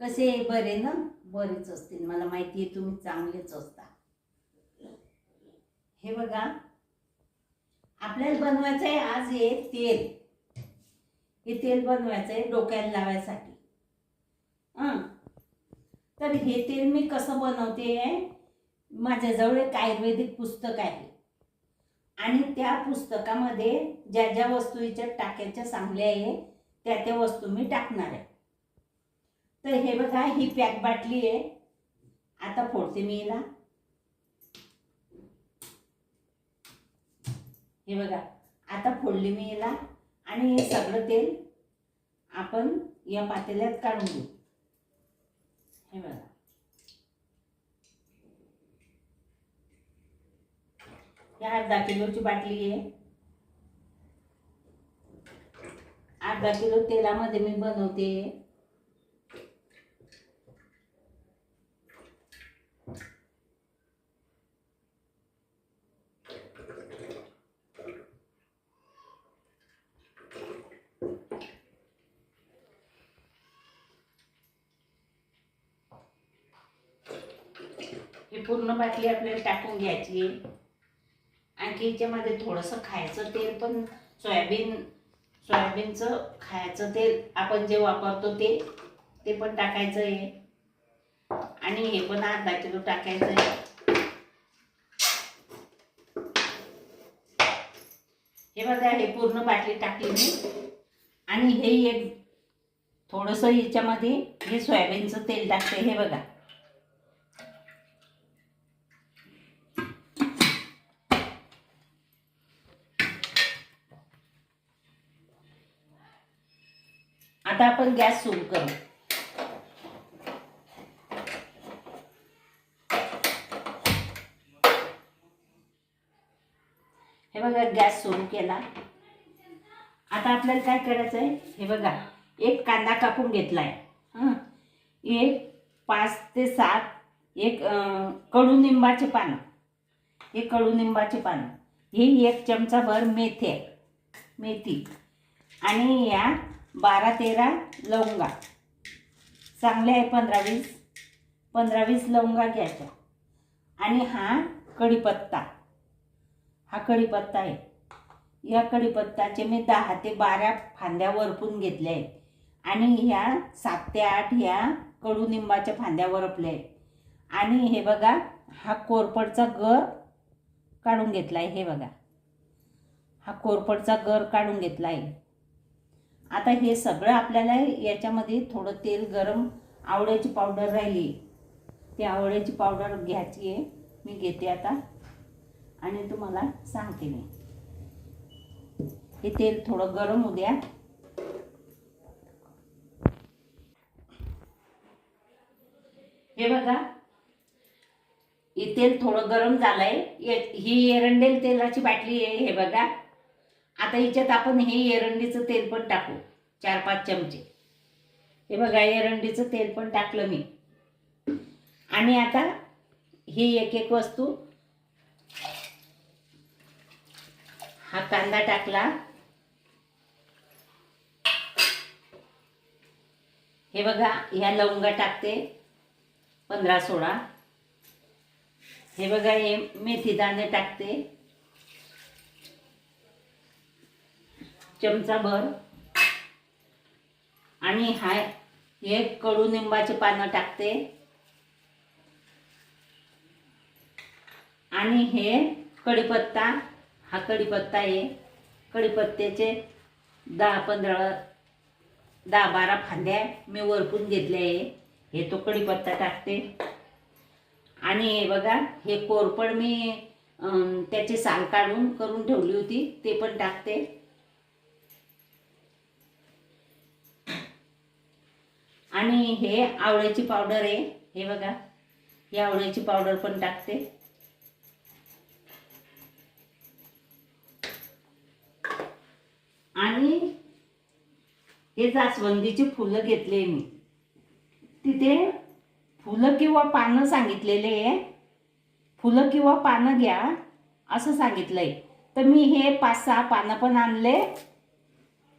कसे बरे ना? बरेच असतील. मला माहिती आहे तुम्ही चांगलेच असता. हे बघा. आपल्याला बनवायचं आहे आज हे तेल. हे तेल बनवायचं आहे डोक्याला लावायसाठी. हां. तर हे तेल मी कसं बनवते आहे माझ्याजवळ एक आयुर्वेदिक पुस्तक आहे. आणि त्या पुस्तकामध्ये ज्या ज्या वस्तू याच्यात टाकायच्या चांगल्या आहे त्या त्या वस्तू मी टाकणार आहे. तर हे बघा ही पॅक बाटली आहे. आता फोडते मी हिला. हे बघा आता फोडली मी हिला. आणि हे सगळं तेल आपण या पातेल्यात काढून घेऊ. हे बघा. या अर्धा किलोची बाटली आहे. अर्धा किलो तेलामध्ये मी बनवते. ही पूर्ण बाटली आपल्याला टाकून घ्यायची आहे. आणखी याच्यामध्ये थोडंसं खायचं तेल पण सोयाबीन सोयाबीनचं खायचं तेल आपण जे वापरतो ते ते पण टाकायचं आहे. आणि हे पण अर्धा किलो टाकायचं आहे. हे बघा हे पूर्ण बाटली टाकली मी. आणि हे एक थोडंसं याच्यामध्ये हे सोयाबीनचं तेल टाकते हे बघा. आता आपण गॅस सुरू करू. हे बघा गॅस सुरू केला. आता आपल्याला काय करायचं आहे हे बघा एक कांदा कापून घेतलाय. एक पाच ते सात एक कडुनिंबाचे पानं. हे कडुनिंबाचे पानं. ही एक चमचाभर मेथी आहे. मेथी. आणि या बारा तेरा लवंगा. चांगल्या आहे पंधरा वीस. पंधरा वीस लवंगा घ्यायच्या. आणि हा कढीपत्ता. हा कढीपत्ता आहे. या कढीपत्ताचे मी दहा ते बारा फांद्या वरपून घेतल्या आहेत. आणि ह्या सात ते आठ ह्या कडुनिंबाच्या फांद्या वरपल्या आहेत. आणि हे बघा हा कोरपडचा गर काढून घेतला आहे हे बघा. हा कोरपडचा गर काढून घेतला आहे आता हे सगळं आपल्याला याच्यामध्ये थोडं तेल गरम आवळ्याची पावडर राहिली. ती आवळ्याची पावडर घ्यायची आहे. मी घेते आता. आणि तुम्हाला सांगते मी. हे तेल थोडं गरम होऊ द्या. हे बघा. हे तेल थोडं गरम झालंय. ही एरंडेल तेलाची बाटली आहे. हे बघा. आता हिच्यात आपण हे एरंडीचं तेल पण टाकू. चार पाच चमचे. हे बघा एरंडीचं तेल पण टाकलं मी. आणि आता ही एक एक वस्तू. हा कांदा टाकला. हे बघा ह्या लवंगा टाकते. पंधरा सोळा. हे बघा हे मेथी दाणे टाकते. चमचा भर. आणि हा हे कडुनिंबाचे पानं टाकते. आणि हे कढीपत्ता हा कढीपत्ता आहे. कढीपत्त्याचे दहा पंधरा दहा बारा फांद्या मी वरपून घेतल्या आहे. हे तो कढीपत्ता टाकते. आणि हे बघा हे कोरपड मी त्याची साल काढून करून ठेवली होती ते पण टाकते. आणि हे आवळ्याची पावडर आहे. हे बघा ही आवळ्याची पावडर पण टाकते. आणि हे जास्वंदीची फुलं घेतले मी. तिथे फुलं किंवा पानं सांगितलेले आहे. फुलं किंवा पानं घ्या असं सांगितलंय. तर मी हे पाच सहा पानं पण आणले.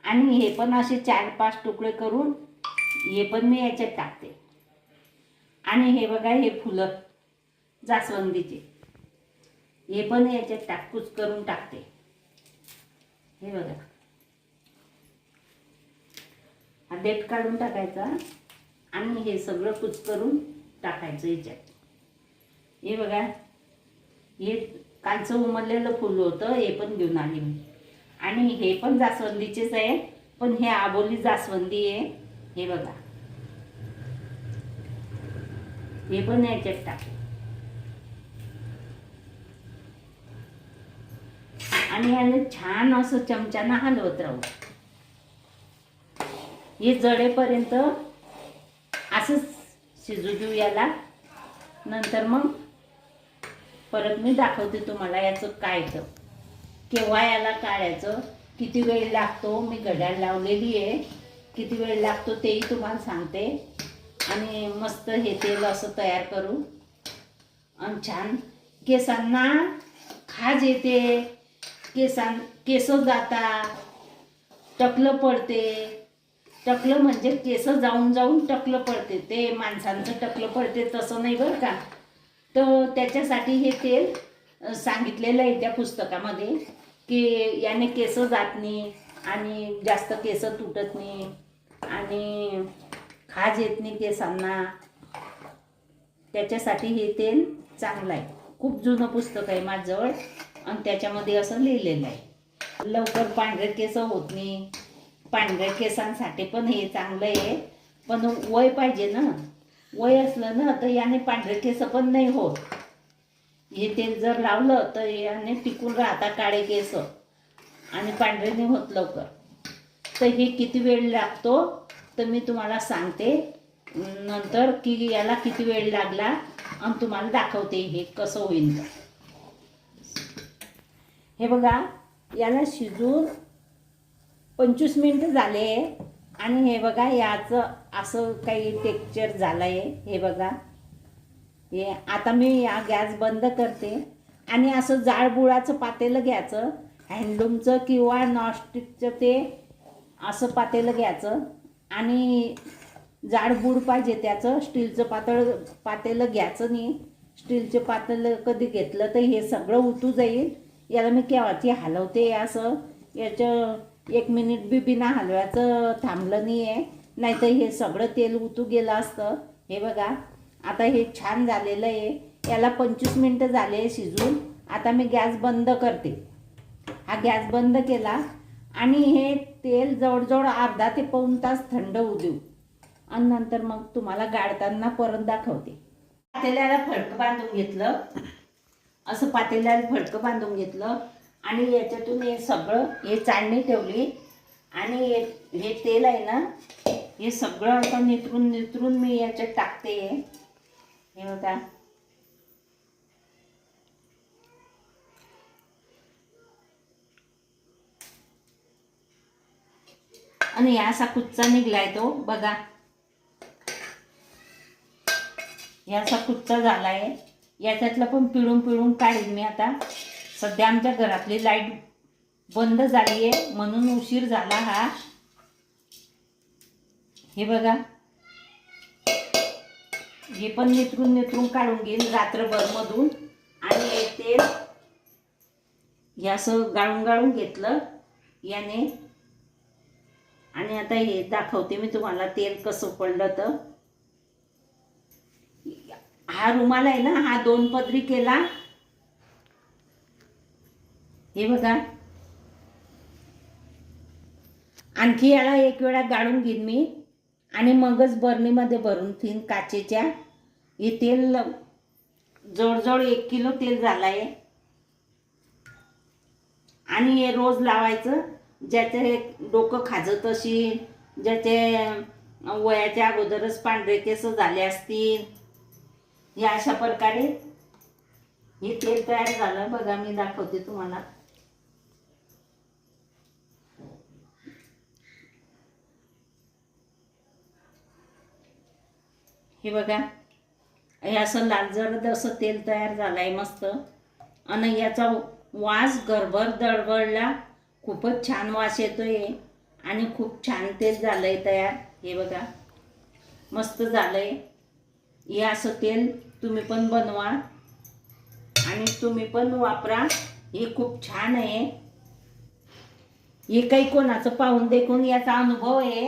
आणि हे पण असे चार पाच तुकडे करून हे पण मी याच्यात टाकते. आणि हे बघा हे फुलं जास्वंदीचे. हे पण याच्यात टाकूच करून टाकते. हे बघा. हा देठ काढून टाकायचा आणि हे सगळं कुच करून टाकायचं याच्यात हे बघा. हे कालचं उमरलेलं फुल होतं हे पण घेऊन आली मी. आणि हे पण जास्वंदीचेच आहे पण हे आबोली जास्वंदी आहे. हे बघा. हे पण याच्यात टाकू. आणि याने छान असं चमच्यानं हलवत राहू. हे जडेपर्यंत असंच शिजू देऊ याला. नंतर मग परत मी दाखवते तुम्हाला याचं काय तर. केव्हा याला काढायचं किती वेळ लागतो मी घड्याळ लावलेली आहे. किती वेळ लागतो तेही तुम्हाला सांगते. आणि मस्त हे तेल असं तयार करू. आणि छान. केसांना खाज येते. केसां केस जाता टकलं पडते. टकलं म्हणजे केस जाऊन जाऊन टकलं पडते. ते माणसांचं टकलं पडते तसं नाही बरं का. तर त्याच्यासाठी हे तेल सांगितलेलं आहे त्या पुस्तकामध्ये की याने केस जात नाही आणि जास्त केस तुटत नाही. आणि खाज येत नाही केसांना त्याच्यासाठी हे तेल चांगलं आहे. खूप जुनं पुस्तक आहे माझ्याजवळ आणि त्याच्यामध्ये असं लिहिलेलं आहे. लवकर पांढरे केस होत नाही. पांढऱ्या केसांसाठी पण हे चांगलं आहे. पण वय पाहिजे ना. वय असलं ना तर याने पांढरे केस पण नाही होत. हे तेल जर लावलं तर याने टिकून राहता काळे केस. आणि पांढरे नाही होत लवकर. तर हे किती वेळ लागतो? तर मी तुम्हाला सांगते. नंतर की याला किती वेळ लागला? आणि तुम्हाला दाखवते हे कसं होईल. हे बघा याला शिजून पंचवीस मिनटं झाले आणि हे बघा याचं असं काही टेक्चर झालं आहे हे बघा. हे आता मी या गॅस बंद करते. आणि असं जाळबुळाचं पातेलं घ्यायचं. हँडलूमचं किंवा नॉनस्टिकचं ते असं पातेलं घ्यायचं आणि जाडबूड पाहिजे त्याचं स्टीलचं पातळ पातेलं घ्यायचं नाही. स्टीलचे पातेलं कधी घेतलं तर हे सगळं उतू जाईल. याला मी केव्हाची हलवते असं. याचं एक मिनिट बी बिना हलव्याचं थांबलं नाही आहे नाहीतर हे सगळं तेल उतू गेलं असतं. हे बघा आता हे छान झालेलं आहे. याला पंचवीस मिनटं झाले शिजून. आता मी गॅस बंद करते. हा गॅस बंद केला आणि हे तेल जवळजवळ अर्धा ते पाऊण तास थंड होऊ देऊ. आणि नंतर मग तुम्हाला गाळताना परत दाखवते. पातेल्याला फडकं बांधून घेतलं. असं पातेल्याला फडकं बांधून घेतलं. आणि याच्यातून हे सगळं हे चाळणी ठेवली. आणि हे हे तेल आहे ना हे सगळं असं नितरून नितरून मी याच्यात टाकते. हे बघा. आणि या असा कुच्चा निघलाय तो बघा. याचा असा कुच्चा झालाय. याच्यातलं पण पिळून पिळून काढेल मी आता. सध्या आमच्या घरातली लाइट बंद झाली आहे म्हणून उशीर झाला हा. हे बघा. हे पण निथरून निथरून काढून घेईन रात्रभर मधून. आणि तेल हे असं गाळून गाळून घेतलं. याने आणि आता हे दाखवते मी तुम्हाला तेल कसं पडलं तर. हा रुमाल आहे ना हा दोन पदरी केला. हे बघा. आणखी याला एक वेळा गाळून घेईन मी. आणि मगच बर्नीमध्ये भरून ठेईन काचेच्या. हे तेल जवळजवळ एक किलो तेल झालं आहे आणि हे रोज लावायचं. ज्याचे डोकं खाजत अशी ज्याचे वयाच्या अगोदरच पांढरे केस झाले असतील या अशा प्रकारे हे तेल तयार झालं. बघा मी दाखवते तुम्हाला. हे बघा हे असं लालजरद असं तेल तयार झालंय मस्त. आणि याचा वास गरभर दळबळला खूपच छान वास येतोय आणि खूप छान तेल झालंय तयार. हे बघा. मस्त झालंय. हे असं तेल तुम्ही पण बनवा. आणि तुम्ही पण वापरा. हे खूप छान आहे. हे काही कोणाचं पाहून देखून याचा अनुभव आहे.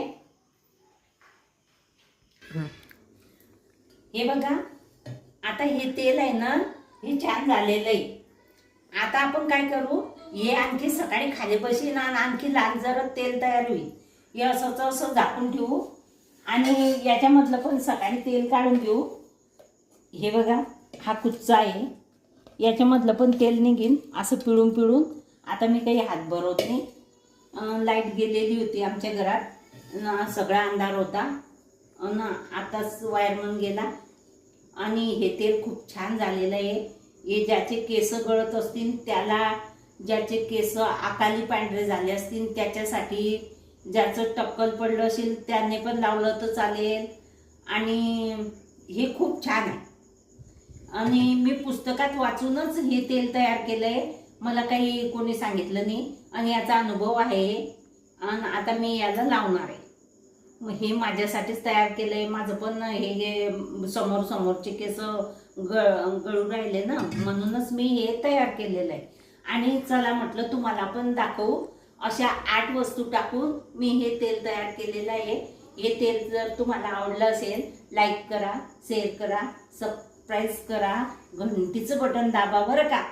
हे बघा. आता हे तेल आहे ना हे छान झालेलं आहे. आता आपण काय करू? हे आणखी सकाळी खाली बसीन आणि आणखी लाल जरा तेल तयार होईल. हे असंच असं झाकून ठेवू. आणि याच्यामधलं पण सकाळी तेल काढून घेऊ. हे बघा हा कुच्चा आहे. याच्यामधलं पण तेल निघेन असं पिळून पिळून. आता मी काही हात भरवत नाही. लाइट गेलेली होती आमच्या घरात. सगळा अंधार होता. ना आताच वायरमन गेला. आणि हे तेल खूप छान झालेलं आहे. हे ज्याचे केस गळत असतील त्याला ज्याचे केस आकाली पांढरे झाले असतील त्याच्यासाठी ज्याचं टक्कल पडलं असेल त्याने पण लावलं तर चालेल. आणि हे खूप छान आहे. आणि मी पुस्तकात वाचूनच हे तेल तयार केलं आहे मला काही कोणी सांगितलं नाही. आणि याचा अनुभव आहे. आणि आता मी याला लावणार आहे. हे माझ्यासाठीच तयार केलं आहे माझं पण हे हे समोर समोरचे केस गळ गळून राहिले ना म्हणूनच मी हे तयार केलेलं आहे. आणि चला म्हटलं तुम्हाला पण दाखवू. अशा आठ वस्तू टाकून मी हे तेल तयार केलेलं आहे. हे तेल जर तुम्हाला आवडलं असेल लाईक करा शेअर करा सबस्क्राईब करा. घंटीचं बटन दाबा बरं का?